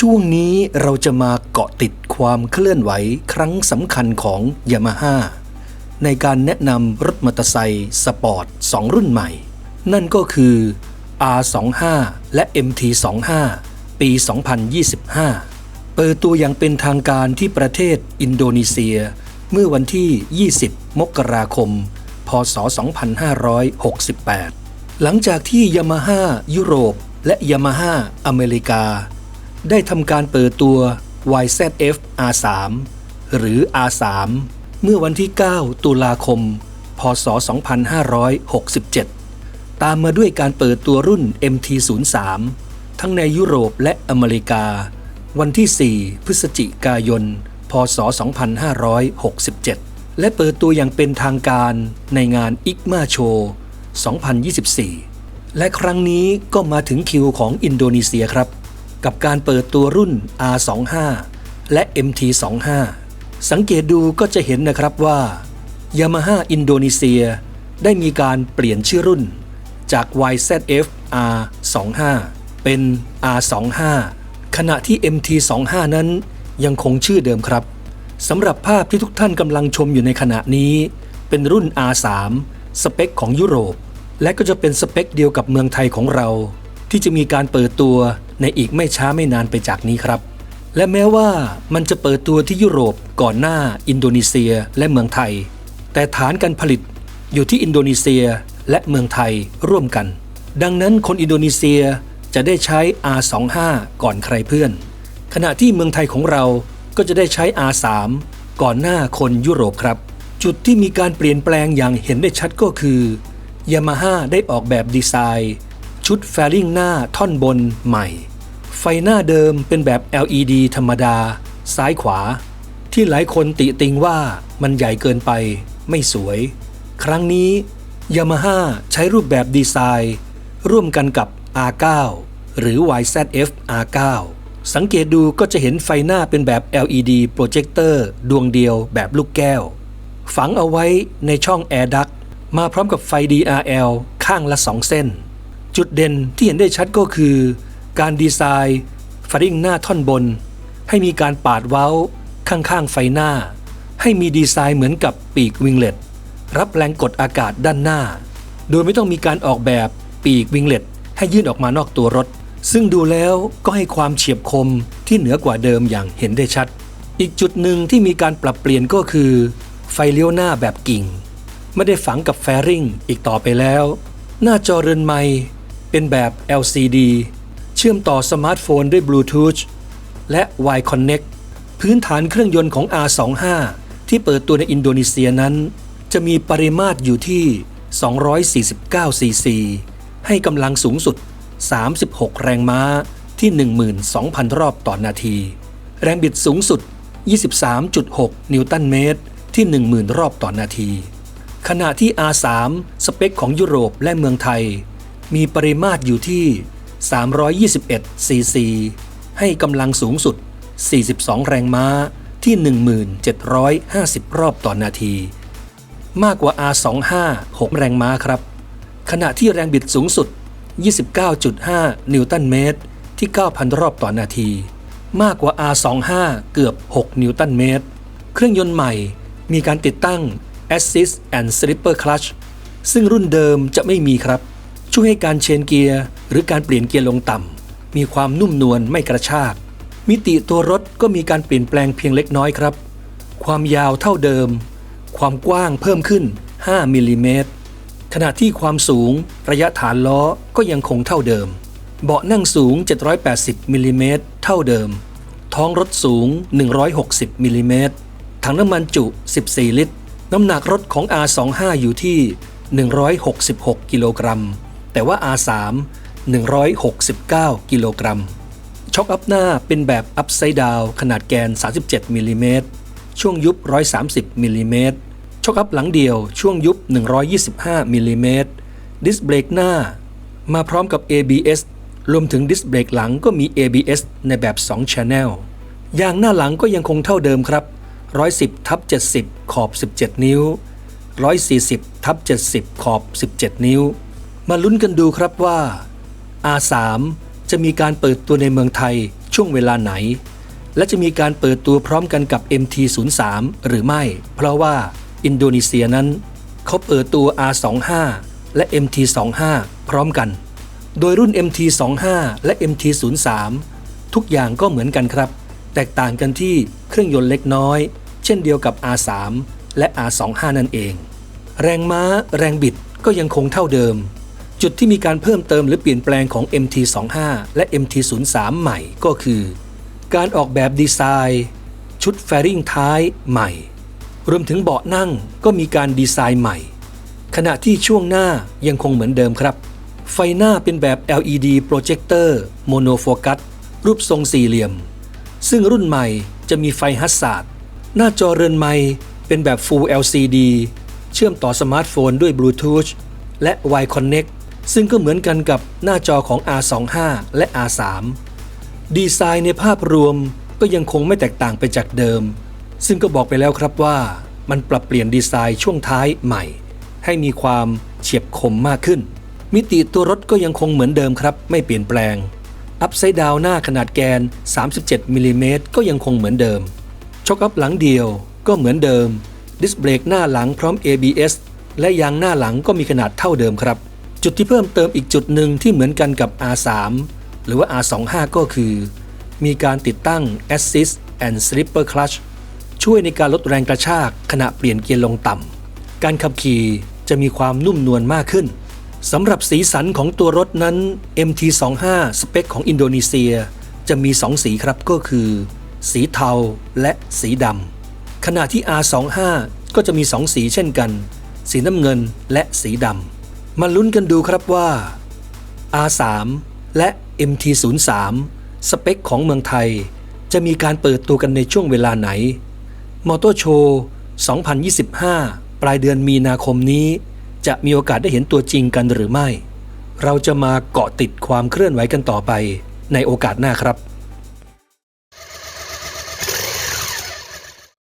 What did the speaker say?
ช่วงนี้เราจะมาเกาะติดความเคลื่อนไหวครั้งสำคัญของยามาฮ่าในการแนะนำรถมอเตอร์ไซค์สปอร์ต 2 รุ่นใหม่ นั่นก็คือ R25 และ MT25 ปี 2025 เปิดตัวอย่างเป็นทางการที่ประเทศอินโดนีเซีย เมื่อวันที่ 20 มกราคม พศ 2568 หลังจากที่ยามาฮ่ายุโรปและยามาฮ่าอเมริกา ได้ทำการเปิดตัว YZF R3 หรือ R3 เมื่อวันที่ 9 ตุลาคม พศ 2567 ตามมาด้วยการเปิดตัวรุ่น MT03 ทั้งในยุโรปและอเมริกา วันที่ 4 พฤศจิกายน พศ 2567 และเปิดตัวอย่างเป็นทางการในงานอิกมาโช2024 และครั้งนี้ก็มาถึงคิวของอินโดนีเซียครับ กับการเปิดตัวรุ่น R25 และ MT25 สังเกตดูก็จะเห็นนะครับว่า Yamaha อินโดนีเซียได้มีการเปลี่ยนชื่อรุ่น จาก YZF R25 เป็น R25 ขณะที่ MT25 นั้นยังคงชื่อเดิมครับสำหรับภาพที่ทุกท่านกำลังชมอยู่ในขณะนี้ เป็นรุ่น R3 สเปคของยุโรป และก็จะเป็นสเปคเดียวกับเมืองไทยของเรา ที่จะมีการเปิดตัวในอีกไม่ช้าไม่นานไปจากนี้ครับ และแม้ว่ามันจะเปิดตัวที่ยุโรปก่อนหน้า อินโดนีเซียและเมืองไทย แต่ฐานการผลิตอยู่ที่อินโดนีเซียและเมืองไทยร่วมกัน ดังนั้นคนอินโดนีเซียจะได้ใช้ R25 ก่อนใครเพื่อน ขณะที่เมืองไทยของเราก็จะได้ใช้ R3 ก่อนหน้าคนยุโรปครับ จุดที่มีการเปลี่ยนแปลงอย่างเห็นได้ชัดก็คือ Yamaha ได้ออกแบบดีไซน์ ชุดแฟลิงหน้าท่อนบนใหม่ ไฟหน้าเดิมเป็นแบบ LED ธรรมดา ซ้ายขวา ที่หลายคนติติงว่ามันใหญ่เกินไป ไม่สวย ครั้งนี้ Yamaha ใช้รูปแบบดีไซน์ ร่วมกันกับ R9 หรือ YZF R9 สังเกตดูก็จะเห็นไฟหน้าเป็นแบบ LED โปรเจคเตอร์ดวงเดียวแบบลูกแก้ว ฝังเอาไว้ในช่อง Air Duct มาพร้อมกับไฟ DRL ข้างละ 2 เส้น จุดเด่นที่เห็นได้ชัดก็คือ การดีไซน์ฟาริ่งหน้าท่อนบน ให้มีการปาดเว้าข้างๆไฟหน้า ให้มีดีไซน์เหมือนกับปีกวิงเล็ตรับแรงกดอากาศด้านหน้า โดยไม่ต้องมีการออกแบบปีกวิงเล็ตให้ยื่นออกมานอกตัวรถ ซึ่งดูแล้วก็ให้ความเฉียบคมที่เหนือกว่าเดิมอย่างเห็นได้ชัด อีกจุดหนึ่งที่มีการปรับเปลี่ยนก็คือ ไฟเลี้ยวหน้าแบบกิ่ง ไม่ได้ฝังกับแฟริ่งอีกต่อไปแล้ว หน้าจอเรือนไม้ เป็นแบบ LCD เชื่อมต่อสมาร์ทโฟนด้วยบลูทูธและ Y Connect พื้นฐานเครื่องยนต์ของ R25 ที่เปิดตัวในอินโดนีเซียนั้น จะมีปริมาตรอยู่ที่ 249 ซีซี ให้กำลังสูงสุด 36 แรงม้าที่ 12,000 รอบต่อนาที แรงบิดสูงสุด 23.6 นิวตันเมตรที่ 10,000 รอบต่อนาที ขณะที่ R3 สเปคของยุโรปและเมืองไทย มีปริมาตรอยู่ที่ 321 ซีซี ให้กำลังสูงสุด 42 แรงม้าที่ 1750 รอบต่อนาที มากกว่า R25 6 แรงม้าครับ ขณะที่แรงบิดสูงสุด 29.5 นิวตันเมตรที่ 9,000 รอบต่อนาที มากกว่า R25 เกือบ 6 นิวตันเมตร เครื่องยนต์ใหม่มีการติดตั้ง Assist and Slipper Clutch ซึ่งรุ่นเดิมจะไม่มีครับ ช่วยให้การเชนเกียร์หรือการเปลี่ยนเกียร์ลงต่ำมีความนุ่มนวลไม่กระชาก มิติตัวรถก็มีการเปลี่ยนแปลงเพียงเล็กน้อยครับ ความยาวเท่าเดิม ความกว้างเพิ่มขึ้น 5มิลลิเมตรขณะที่ความสูงระยะฐานล้อก็ยังคงเท่าเดิม เบาะนั่งสูง 780มิลลิเมตรเท่าเดิม ท้องรถสูง 160มิลลิเมตรถังน้ำมันจุ 14 ลิตร น้ำหนักรถของ R25 อยู่ที่ 166 กิโลกรัม แต่ว่า R3 169 กิโลกรัม ช็อคอัพหน้าเป็นแบบอัพไซด์ดาวขนาดแกน 37มิลลิเมตรช่วงยุบ 130มิลลิเมตรช็อคอัพหลังเดียวช่วงยุบ 125มิลลิเมตรดิสเบรกหน้า มาพร้อมกับ ABS รวมถึงดิสเบรกหลังก็มี ABS ในแบบ 2 Channel ยางหน้าหลังก็ยังคงเท่าเดิมครับ 110ทับ70 ขอบ 17 นิ้ว 140ทับ70 ขอบ 17 นิ้ว มาลุ้นกันดูครับว่า R3 จะมีการเปิดตัวในเมืองไทยช่วงเวลาไหน และจะมีการเปิดตัวพร้อมกันกับ MT03 หรือไม่ เพราะว่าอินโดนีเซียนั้นเขาเปิดตัว R25 และ MT25 พร้อมกัน โดยรุ่น MT25 และ MT03 ทุกอย่างก็เหมือนกันครับ แตกต่างกันที่เครื่องยนต์เล็กน้อย เช่นเดียวกับ R3 และ R25 นั่นเอง แรงม้า แรงบิดก็ยังคงเท่าเดิม จุดที่มีการเพิ่มเติมหรือเปลี่ยนแปลงของ MT25 และ MT03 ใหม่ก็คือ การออกแบบดีไซน์ ชุดแฟริงท้ายใหม่ รวมถึงเบาะนั่งก็มีการดีไซน์ใหม่ ขณะที่ช่วงหน้ายังคงเหมือนเดิมครับ ไฟหน้าเป็นแบบ LED โปรเจคเตอร์โมโนโฟกัสรูปทรงสี่เหลี่ยม ซึ่งรุ่นใหม่จะมีไฟฮัสซาร์ดหน้าจอเรือนไม้เป็นแบบ Full LCD เชื่อมต่อสมาร์ทโฟนด้วยบลูทูธและ Y Connect ซึ่งก็เหมือนกันกับหน้าจอของ R25 และ R3 ดีไซน์ในภาพรวมก็ยังคงไม่แตกต่างไปจากเดิม ซึ่งก็บอกไปแล้วครับว่ามันปรับเปลี่ยนดีไซน์ช่วงท้ายใหม่ ให้มีความเฉียบคมมากขึ้น มิติตัวรถก็ยังคงเหมือนเดิมครับ ไม่เปลี่ยนแปลง อัพไซด์ดาวหน้าขนาดแกน 37มิลลิเมตรก็ยังคงเหมือนเดิมช็อคอัพหลังเดียวก็เหมือนเดิม ดิสเบรกหน้าหลังพร้อม ABS และยางหน้าหลังก็มีขนาดเท่าเดิมครับ จุดที่เพิ่มเติมอีกจุดหนึ่งที่เหมือนกันกับ R3 หรือว่า R25 ก็คือ มีการติดตั้ง Assist and Slipper Clutch ช่วยในการลดแรงกระชากขณะเปลี่ยนเกียร์ลงต่ำ การขับขี่จะมีความนุ่มนวลมากขึ้นสำหรับสีสันของตัวรถนั้น MT25 สเปคของอินโดนีเซีย จะมี 2 สีครับก็คือ สีเทาและสีดำขณะที่ R25 ก็จะมี 2 สีเช่นกัน สีน้ำเงินและสีดำ มาลุ้นกันดูครับว่า R3 และ MT03 สเปคของเมืองไทย จะมีการเปิดตัวกันในช่วงเวลาไหน มอเตอร์โชว์ 2025 ปลายเดือนมีนาคมนี้ จะมีโอกาสได้เห็นตัวจริงกันหรือไม่ เราจะมาเกาะติดความเคลื่อนไหวกันต่อไปในโอกาสหน้าครับ